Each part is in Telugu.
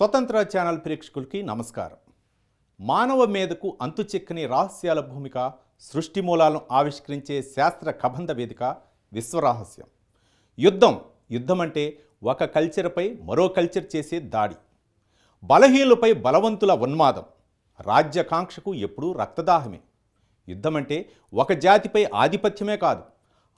స్వతంత్ర ఛానల్ ప్రేక్షకులకి నమస్కారం. మానవ మేధకు అంతుచిక్కని రహస్యాల భూమిక సృష్టి మూలాలను ఆవిష్కరించే శాస్త్ర కబంధ వేదిక విశ్వరహస్యం. యుద్ధం యుద్ధం అంటే ఒక కల్చర్పై మరో కల్చర్ చేసే దాడి. బలహీనులపై బలవంతుల ఉన్మాదం. రాజ్యకాంక్షకు ఎప్పుడూ రక్తదాహమే. యుద్ధం అంటే ఒక జాతిపై ఆధిపత్యమే కాదు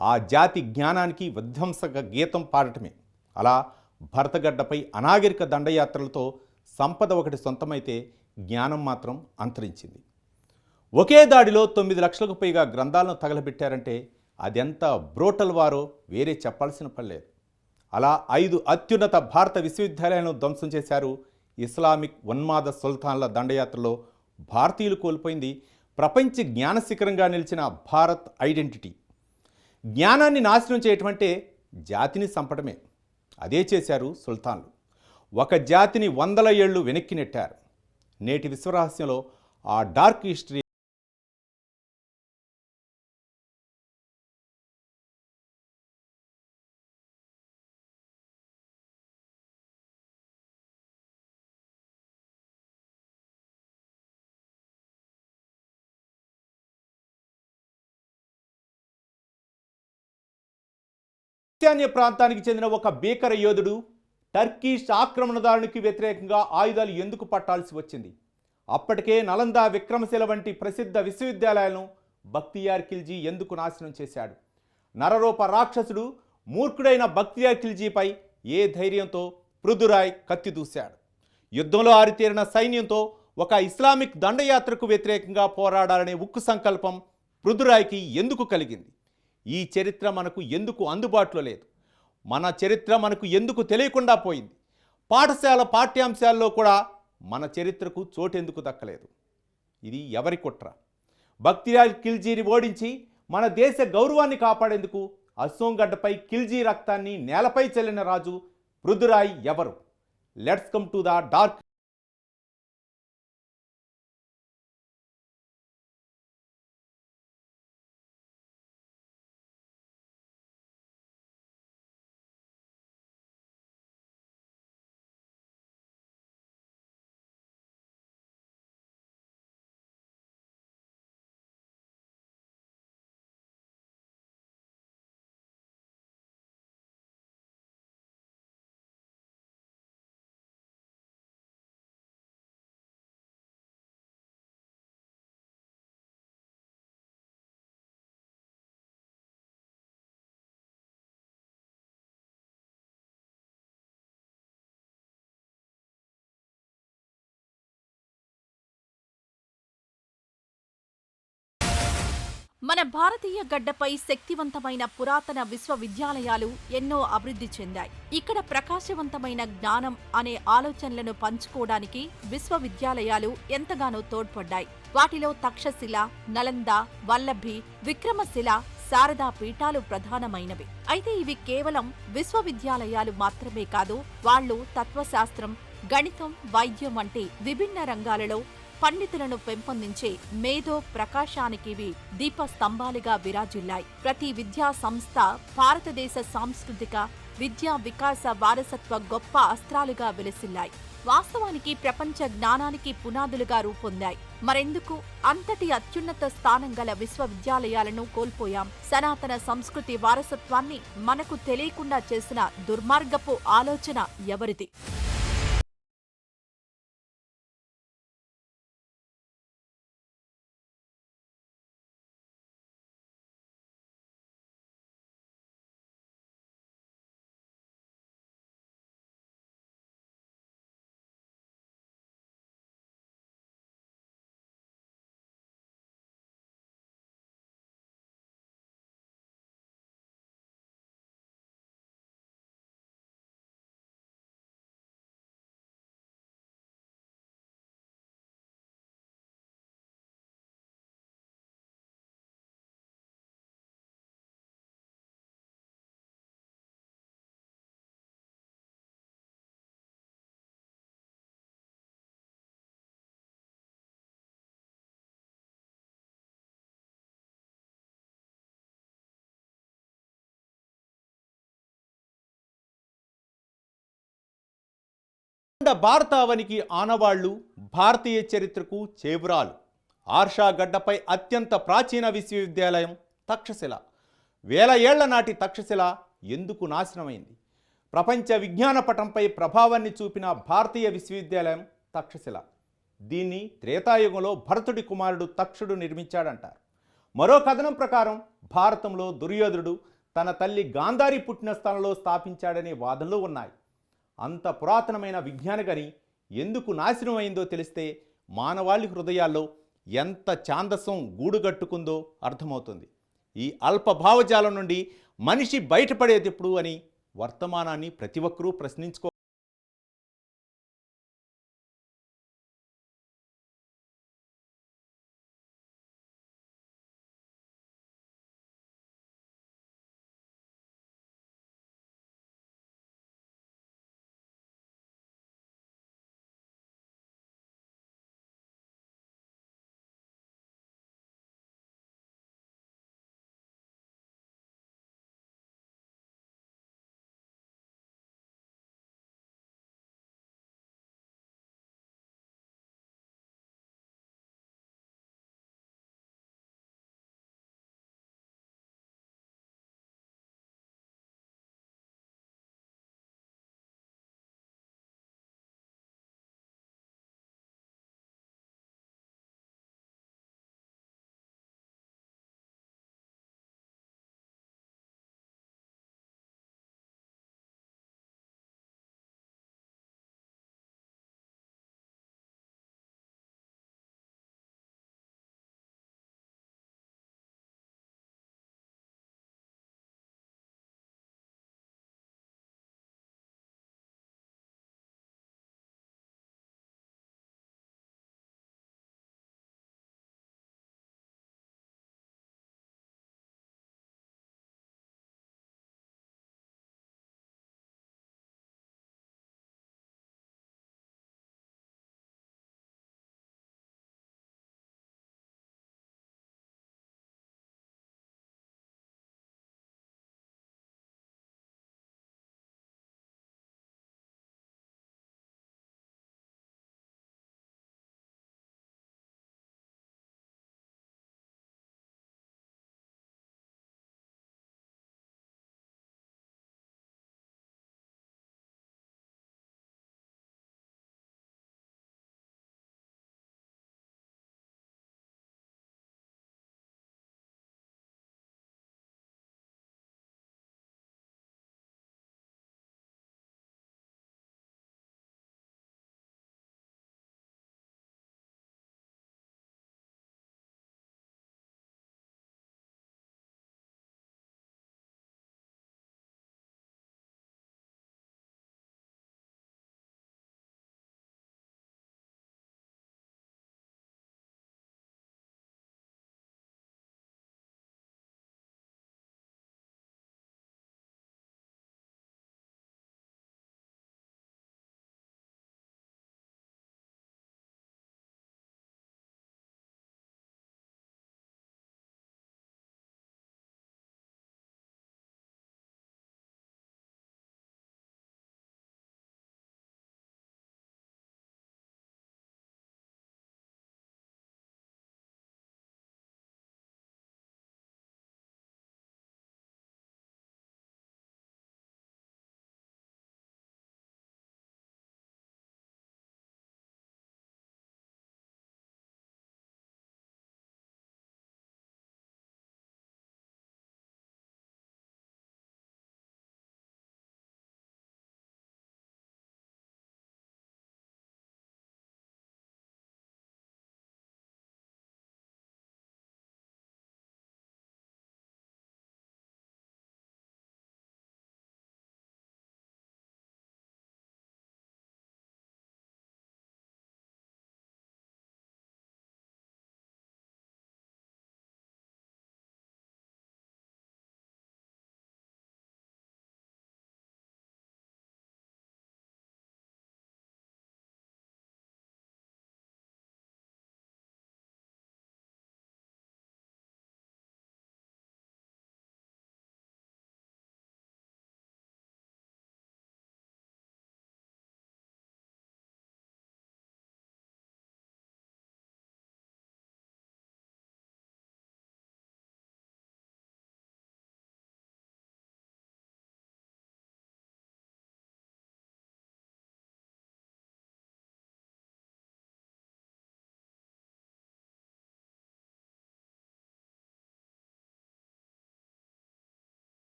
ఆ జాతి జ్ఞానానికి విధ్వంసక గీతం పాడటమే. అలా భరతగడ్డపై అనాగరిక దండయాత్రలతో సంపద ఒకటి సొంతమైతే జ్ఞానం మాత్రం అంతరించింది. ఒకే దాడిలో తొమ్మిది లక్షలకు పైగా గ్రంథాలను తగలబెట్టారంటే అదెంత బ్రోటల్ వారో వేరే చెప్పాల్సిన పనిలేదు అలా ఐదు అత్యున్నత భారత విశ్వవిద్యాలయాలను ధ్వంసం చేశారు ఇస్లామిక్ ఉన్మాద సుల్తాన్ల దండయాత్రలో భారతీయులు కోల్పోయింది ప్రపంచ జ్ఞాన శిఖరంగా నిలిచిన భారత్ ఐడెంటిటీ. జ్ఞానాన్ని నాశనం చేయటం అంటే జాతిని సంపటమే అదే చేశారు సుల్తాన్లు. ఒక జాతిని వందల ఏళ్ళు వెనక్కి నెట్టారు. నేటి విశ్వరహస్యంలో ఆ డార్క్ హిస్టరీ ఈశాన్య ప్రాంతానికి చెందిన ఒక భీకర యోధుడు టర్కీష్ ఆక్రమణదారునికి వ్యతిరేకంగా ఆయుధాలు ఎందుకు పట్టాల్సి వచ్చింది? అప్పటికే నలంద విక్రమశిల వంటి ప్రసిద్ధ విశ్వవిద్యాలయాలను బక్తియార్ ఖిల్జీ ఎందుకు నాశనం చేశాడు? నరరూప రాక్షసుడు మూర్ఖుడైన బక్తియార్ ఖిల్జీపై ఏ ధైర్యంతో పృథురాయ్ కత్తి దూశాడు? యుద్ధంలో ఆరితేరిన సైన్యంతో ఒక ఇస్లామిక్ దండయాత్రకు వ్యతిరేకంగా పోరాడాలనే ఉక్కు సంకల్పం పృథురాయ్కి ఎందుకు కలిగింది? ఈ చరిత్ర మనకు ఎందుకు అందుబాటులో లేదు? మన చరిత్ర మనకు ఎందుకు తెలియకుండా పోయింది? పాఠశాల పాఠ్యాంశాల్లో కూడా మన చరిత్రకు చోటెందుకు దక్కలేదు. ఇది ఎవరి కుట్ర? భక్తిరాజ్ ఖిల్జీని ఓడించి మన దేశ గౌరవాన్ని కాపాడేందుకు అసోంగడ్డపై ఖిల్జీ రక్తాన్ని నేలపై చెల్లిన రాజు పృథురాయ్ ఎవరు? Let's come to the dark మన భారతీయ గడ్డపై శక్తివంతమైన పురాతన విశ్వవిద్యాలయాలు ఎన్నో అభివృద్ధి చెందాయి. ఇక్కడ ప్రకాశవంతమైన జ్ఞానం అనే ఆలోచనలను పంచుకోవడానికి విశ్వవిద్యాలయాలు ఎంతగానో తోడ్పడ్డాయి. వాటిలో తక్షశిల నలంద వల్లభి విక్రమశిల శారదా పీఠాలు ప్రధానమైనవి. అయితే ఇవి కేవలం విశ్వవిద్యాలయాలు మాత్రమే కాదు వాళ్ళు తత్వశాస్త్రం గణితం వైద్యం వంటి విభిన్న రంగాలలో పండితులను పెంపొందించే మేధో ప్రకాశానికివి దీపస్తంభాలుగా విరాజిల్లాయి. ప్రతి విద్యా సంస్థ భారతదేశ సాంస్కృతిక విద్యా వికాస వారసత్వ గొప్ప అస్త్రాలుగా వెలసిల్లాయి. వాస్తవానికి ప్రపంచ జ్ఞానానికి పునాదులుగా రూపొందాయి. మరెందుకు? అంతటి అత్యున్నత స్థానం గల విశ్వవిద్యాలయాలను కోల్పోయాం. సనాతన సంస్కృతి వారసత్వాన్ని మనకు తెలియకుండా చేసిన దుర్మార్గపు ఆలోచన ఎవరిది? భారతావనికి ఆనవాళ్ళు భారతీయ చరిత్రకు చేబురాలు ఆర్షాగడ్డపై అత్యంత ప్రాచీన విశ్వవిద్యాలయం తక్షశిల. వేల ఏళ్ళ నాటి తక్షశిల ఎందుకు నాశనమైంది? ప్రపంచ విజ్ఞాన పటంపై ప్రభావాన్ని చూపిన భారతీయ విశ్వవిద్యాలయం తక్షశిల. దీన్ని త్రేతాయుగంలో భరతుడి కుమారుడు తక్షుడు నిర్మించాడంటారు. మరో కథనం ప్రకారం భారతంలో దుర్యోధుడు తన తల్లి గాంధారి పుట్టిన స్థలంలో స్థాపించాడనే వాదనలు ఉన్నాయి. అంత పురాతనమైన విజ్ఞానగని ఎందుకు నాశనం అయిందో తెలిస్తే మానవాళి హృదయాల్లో ఎంత ఛాందసం గూడుగట్టుకుందో అర్థమవుతుంది. ఈ అల్ప భావజాలం నుండి మనిషి బయటపడేదెప్పుడు అని వర్తమానాన్ని ప్రతి ఒక్కరూ ప్రశ్నించుకో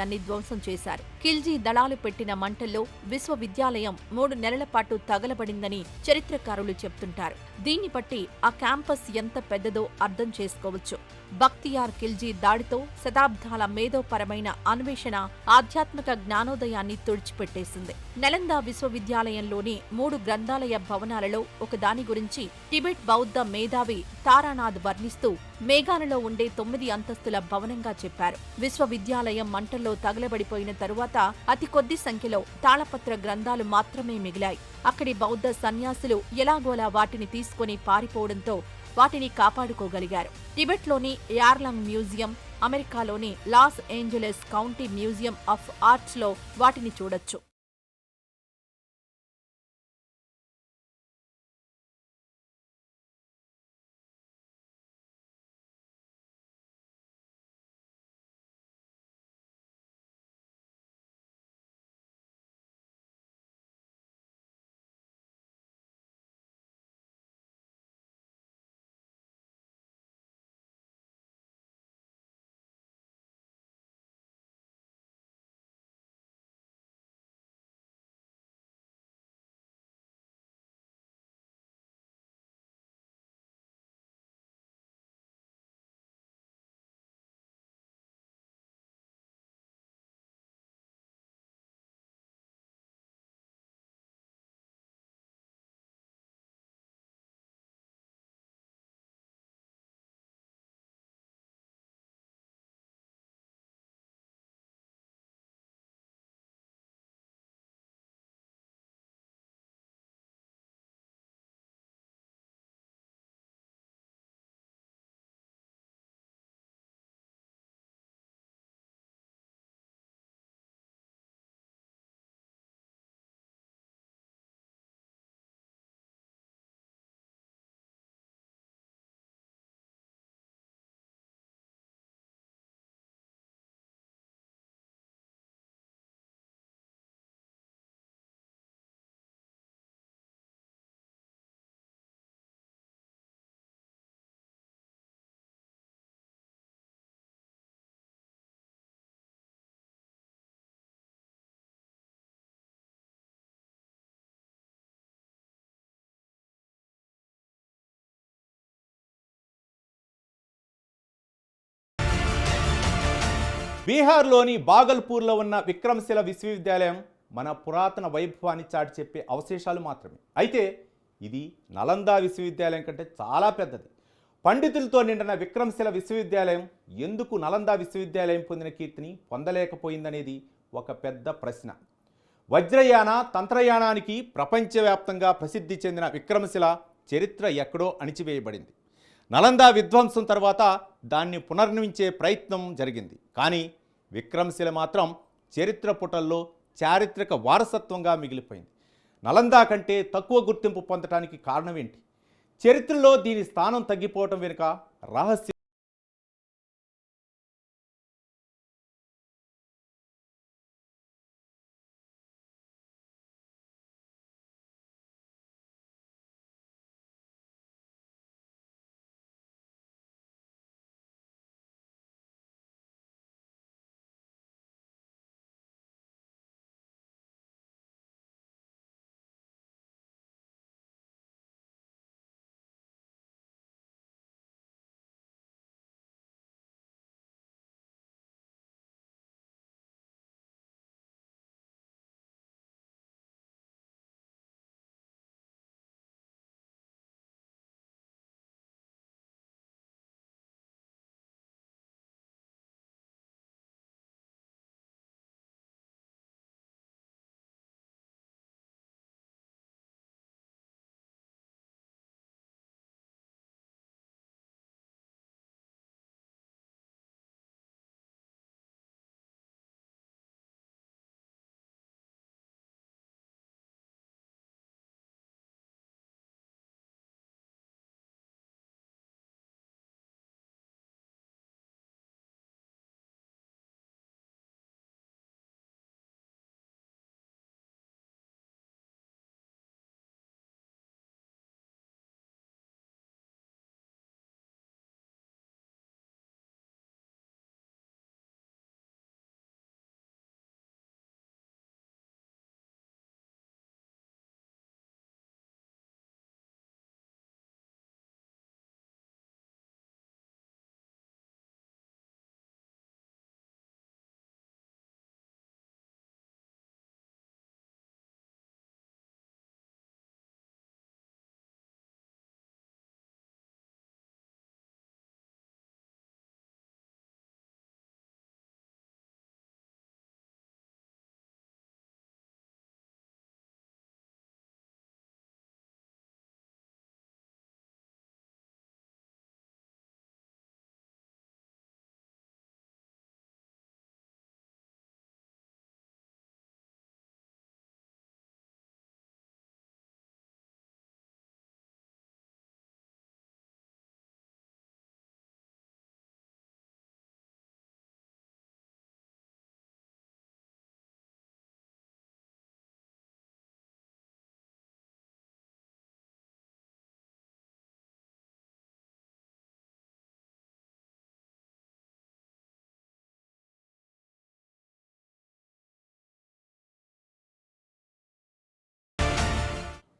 దాన్ని ధ్వంసం చేశారు. ఖిల్జీ దళాలు పెట్టిన మంటల్లో విశ్వవిద్యాలయం మూడు నెలల పాటు తగలబడిందని చరిత్రకారులు చెప్తుంటారు. దీన్ని బట్టి ఆ క్యాంపస్ ఎంత పెద్దదో అర్థం చేసుకోవచ్చు. బక్తియార్ ఖిల్జీ దాడితో శతాబ్దాల మేధోపరమైన అన్వేషణ ఆధ్యాత్మిక జ్ఞానోదయాన్ని తుడిచిపెట్టేసింది. నలంద విశ్వవిద్యాలయంలోని మూడు గ్రంథాలయ భవనాలలో ఒకదాని గురించి టిబెట్ బౌద్ధ మేధావి తారానాథ్ వర్ణిస్తూ మేఘాలలో ఉండే తొమ్మిది అంతస్తుల భవనంగా చెప్పారు. విశ్వవిద్యాలయం మంటల్లో తగలబడిపోయిన తరువాత అతి కొద్ది సంఖ్యలో తాళపత్ర గ్రంథాలు మాత్రమే మిగిలాయి. అక్కడి బౌద్ధ సన్యాసులు ఎలాగోలా వాటిని తీసుకొని పారిపోవడంతో వాటిని కాపాడుకోగలిగారు. టిబెట్లోని యార్లాంగ్ మ్యూజియం అమెరికాలోని Los Angeles County Museum of ఆర్ట్స్లో వాటిని చూడొచ్చు. బీహార్లోని బాగల్పూర్లో ఉన్న విక్రమశిల విశ్వవిద్యాలయం మన పురాతన వైభవాన్ని చాటి చెప్పే అవశేషాలు మాత్రమే. అయితే ఇది నలందా విశ్వవిద్యాలయం కంటే చాలా పెద్దది. పండితులతో నిండిన విక్రమశిల విశ్వవిద్యాలయం ఎందుకు నలందా విశ్వవిద్యాలయం పొందిన కీర్తిని పొందలేకపోయిందనేది ఒక పెద్ద ప్రశ్న. వజ్రయాన తంత్రయానానికి ప్రపంచవ్యాప్తంగా ప్రసిద్ధి చెందిన విక్రమశిల చరిత్ర ఎక్కడో అణిచివేయబడింది. నలంద విధ్వంసం తర్వాత దాన్ని పునర్నిమించే ప్రయత్నం జరిగింది. కానీ విక్రమశిల మాత్రం చరిత్ర పుటల్లో చారిత్రక వారసత్వంగా మిగిలిపోయింది. నలందా కంటే తక్కువ గుర్తింపు పొందటానికి కారణం ఏంటి? చరిత్రలో దీని స్థానం తగ్గిపోవటం వెనుక రహస్య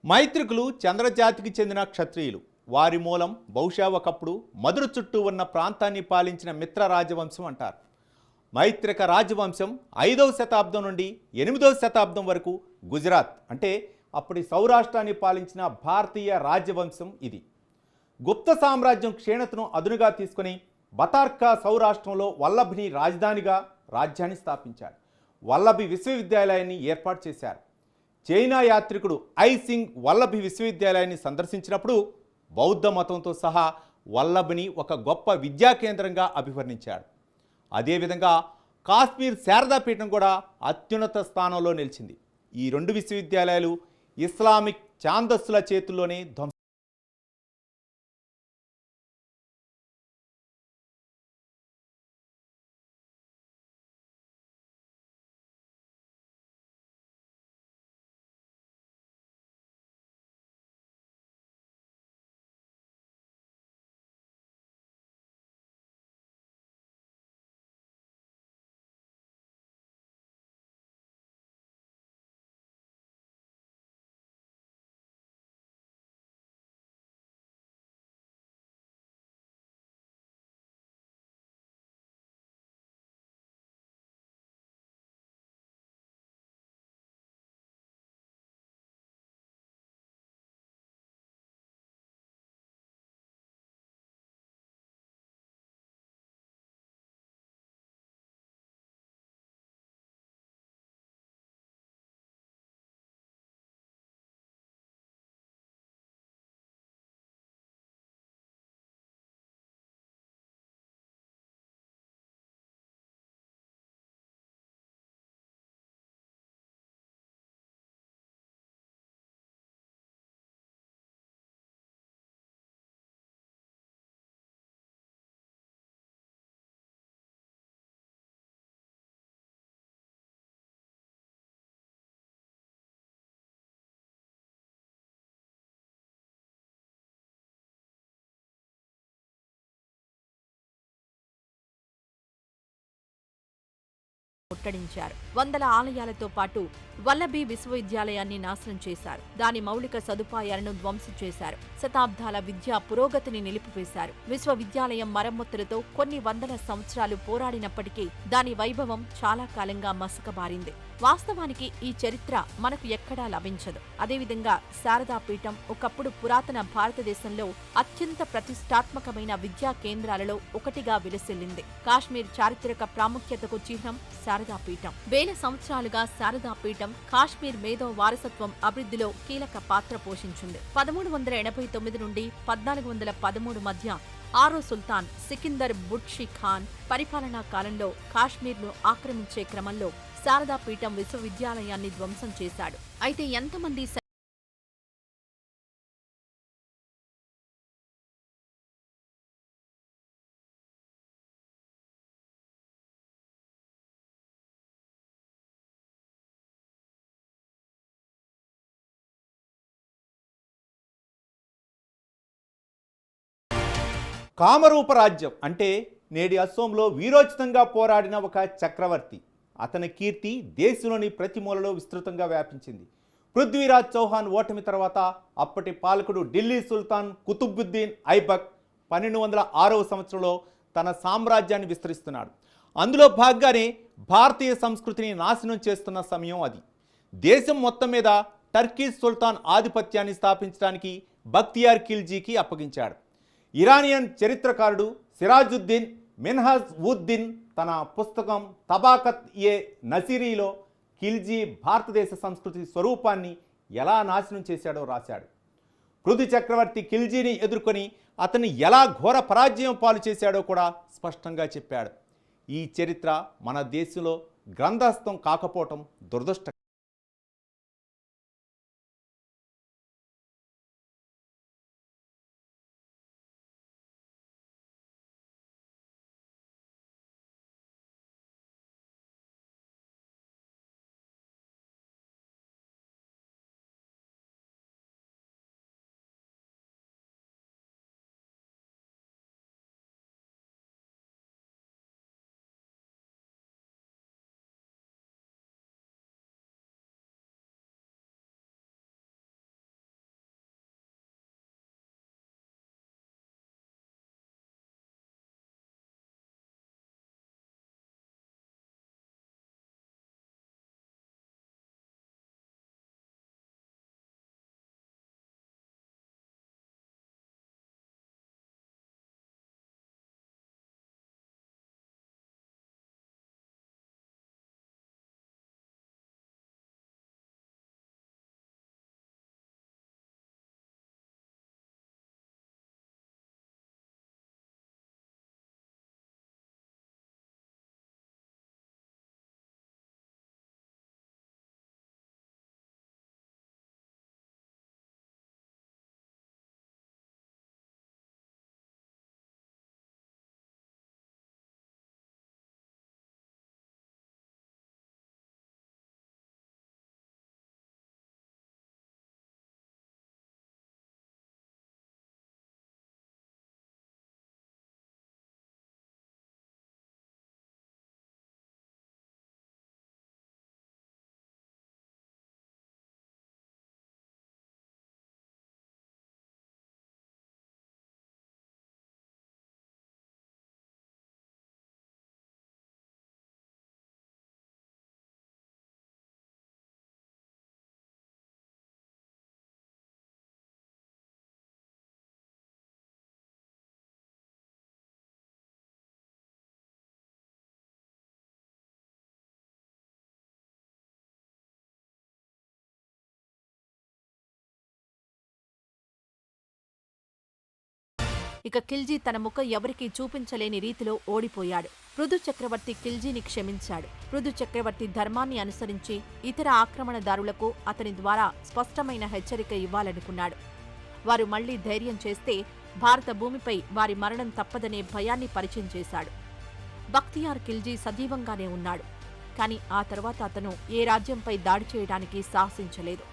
మైత్రికులు చంద్రజాతికి చెందిన క్షత్రియులు. వారి మూలం బహుశా ఒకప్పుడు మధుర చుట్టూ ఉన్న ప్రాంతాన్ని పాలించిన మిత్ర రాజవంశం అంటారు. మైత్రిక రాజవంశం ఐదవ శతాబ్దం నుండి ఎనిమిదవ శతాబ్దం వరకు గుజరాత్ అంటే అప్పటి సౌరాష్ట్రాన్ని పాలించిన భారతీయ రాజవంశం ఇది. గుప్త సామ్రాజ్యం క్షీణతను అదునుగా తీసుకుని బతార్కా సౌరాష్ట్రంలో వల్లభిని రాజధానిగా రాజ్యాన్ని స్థాపించాడు వల్లభి విశ్వవిద్యాలయాన్ని ఏర్పాటు చేశారు. చైనా యాత్రికుడు ఐ సింగ్ వల్లభి విశ్వవిద్యాలయాన్ని సందర్శించినప్పుడు బౌద్ధ మతంతో సహా వల్లభిని ఒక గొప్ప విద్యా కేంద్రంగా అభివర్ణించాడు. అదేవిధంగా కాశ్మీర్ శారదాపీఠం కూడా అత్యున్నత స్థానంలో నిలిచింది. ఈ రెండు విశ్వవిద్యాలయాలు ఇస్లామిక్ ఛాందస్సుల చేతుల్లోనే ధ్వంసం ముట్టడించారు వందల ఆలయాలతో పాటు వల్లభి విశ్వవిద్యాలయాన్ని నాశనం చేశారు. దాని మౌలిక సదుపాయాలను ధ్వంసం చేశారు. శతాబ్దాల విద్యా పురోగతిని నిలిపివేశారు. విశ్వవిద్యాలయం మరమ్మతులతో కొన్ని వందల సంవత్సరాలు పోరాడినప్పటికీ దాని వైభవం చాలా కాలంగా మసకబారింది. వాస్తవానికి ఈ చరిత్ర మనకు ఎక్కడా లభించదు. అదేవిధంగా శారదాపీఠం ఒకప్పుడు పురాతన భారతదేశంలో అత్యంత ప్రతిష్టాత్మకమైన విద్యా కేంద్రాలలో ఒకటిగా విలసిల్లింది. కాశ్మీర్ చారిత్రక ప్రాముఖ్యతకు చిహ్నం శారదాపీఠం. వేల సంవత్సరాలుగా శారదాపీఠం కాశ్మీర్ మేధో వారసత్వం అభివృద్ధిలో కీలక పాత్ర పోషించింది. పదమూడు వందల ఎనభై తొమ్మిది నుండి పద్నాలుగు వందల పదమూడు మధ్య ఆరో సుల్తాన్ సికిందర్ బుట్షి ఖాన్ పరిపాలనా కాలంలో కాశ్మీర్ను ఆక్రమించే క్రమంలో శారదాపీఠం విశ్వవిద్యాలయాన్ని ధ్వంసం చేశాడు. అయితే ఎంతమంది కామరూప రాజ్యం అంటే నేడి అస్సోంలో వీరోచితంగా పోరాడిన ఒక చక్రవర్తి. అతని కీర్తి దేశంలోని ప్రతి మూలలో విస్తృతంగా వ్యాపించింది. పృథ్వీరాజ్ చౌహాన్ ఓటమి తర్వాత అప్పటి పాలకుడు ఢిల్లీ సుల్తాన్ కుతుబుద్దీన్ ఐబక్ పన్నెండు వందల ఆరవ సంవత్సరంలో తన సామ్రాజ్యాన్ని విస్తరిస్తున్నాడు. అందులో భాగంగానే భారతీయ సంస్కృతిని నాశనం చేస్తున్న సమయం అది. దేశం మొత్తం మీద టర్కీస్ సుల్తాన్ ఆధిపత్యాన్ని స్థాపించడానికి బక్తియార్ ఖిల్జీకి అప్పగించాడు. ఇరానియన్ చరిత్రకారుడు సిరాజుద్దీన్ మిన్హాజ్ ఉద్దీన్ తన పుస్తకం తబాకత్ ఏ నసిరీలో ఖిల్జీ భారతదేశ సంస్కృతి స్వరూపాన్ని ఎలా నాశనం చేశాడో రాశాడు. పృథు చక్రవర్తి ఖిల్జీని ఎదుర్కొని అతన్ని ఎలా ఘోర పరాజయం పాలు చేశాడో కూడా స్పష్టంగా చెప్పాడు. ఈ చరిత్ర మన దేశంలో గ్రంథస్థం కాకపోవటం దురదృష్టం. ఇక ఖిల్జీ తన ముఖం ఎవరికీ చూపించలేని రీతిలో ఓడిపోయాడు. పృథు చక్రవర్తి ఖిల్జీని క్షమించాడు. పృథు చక్రవర్తి ధర్మాన్ని అనుసరించి ఇతర ఆక్రమణదారులకు అతని ద్వారా స్పష్టమైన హెచ్చరిక ఇవ్వాలనుకున్నాడు. వారు మళ్ళీ ధైర్యం చేస్తే భారత భూమిపై వారి మరణం తప్పదనే భయాన్ని పరిచయం చేశాడు. బక్తియార్ ఖిల్జీ సజీవంగానే ఉన్నాడు. కానీ ఆ తర్వాత అతను ఏ రాజ్యంపై దాడి చేయడానికి సాహసించలేదు.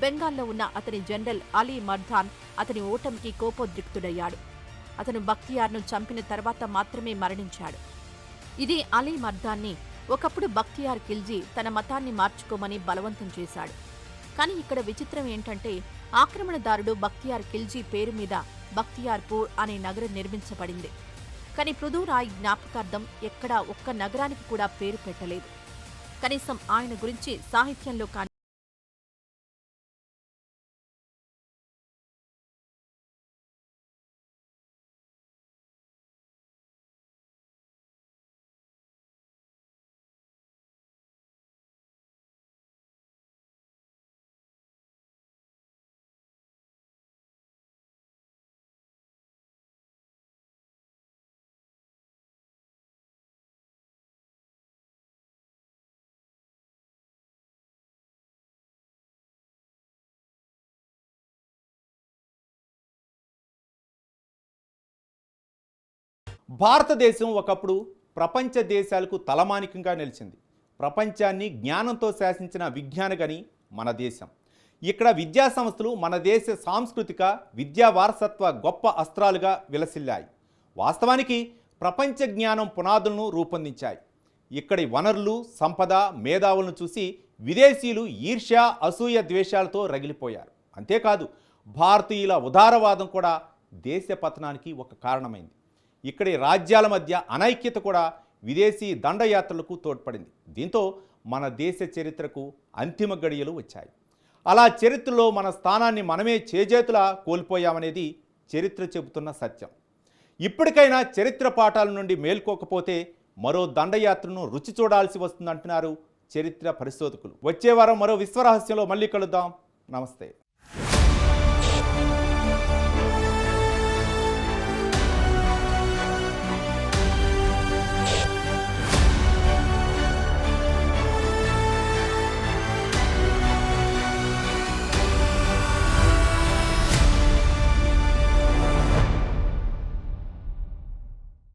బెంగాల్లో ఉన్న అతని జనరల్ అలీ మర్దాన్ అతని ఓటమికి కోపోద్రిక్తుడయ్యాడు. అతను బక్తియార్ను చంపిన తర్వాత మాత్రమే మరణించాడు. ఇది అలీ మర్దాన్ని ఒకప్పుడు బక్తియార్ ఖిల్జీ తన మతాన్ని మార్చుకోమని బలవంతం చేశాడు. కానీ ఇక్కడ విచిత్రం ఏంటంటే ఆక్రమణదారుడు బక్తియార్ ఖిల్జీ పేరు మీద బక్తియార్పూర్ అనే నగరం నిర్మించబడింది. కానీ పృథురాయ్ జ్ఞాపకార్థం ఎక్కడా ఒక్క నగరానికి కూడా పేరు పెట్టలేదు. కనీసం ఆయన గురించి సాహిత్యంలో భారతదేశం ఒకప్పుడు ప్రపంచ దేశాలకు తలమానికంగా నిలిచింది. ప్రపంచాన్ని జ్ఞానంతో శాసించిన విజ్ఞానగని మన దేశం. ఇక్కడ విద్యా సంస్థలు మన దేశ సాంస్కృతిక విద్యా వారసత్వ గొప్ప అస్త్రాలుగా విలసిల్లాయి. వాస్తవానికి ప్రపంచ జ్ఞానం పునాదులను రూపొందించాయి. ఇక్కడి వనరులు సంపద మేధావులను చూసి విదేశీయులు ఈర్ష్య అసూయ ద్వేషాలతో రగిలిపోయారు. అంతేకాదు భారతీయుల ఉదారవాదం కూడా దేశ పతనానికి ఒక కారణమైంది. ఇక్కడి రాజ్యాల మధ్య అనైక్యత కూడా విదేశీ దండయాత్రలకు తోడ్పడింది. దీంతో మన దేశ చరిత్రకు అంతిమ గడియలు వచ్చాయి. అలా చరిత్రలో మన స్థానాన్ని మనమే చేజేతులా కోల్పోయామనేది చరిత్ర చెబుతున్న సత్యం. ఇప్పటికైనా చరిత్ర పాఠాల నుండి మేల్కోకపోతే మరో దండయాత్రను రుచి చూడాల్సి వస్తుందంటున్నారు చరిత్ర పరిశోధకులు. వచ్చే వారం మరో విశ్వరహస్యంలో మళ్ళీ కలుద్దాం. నమస్తే.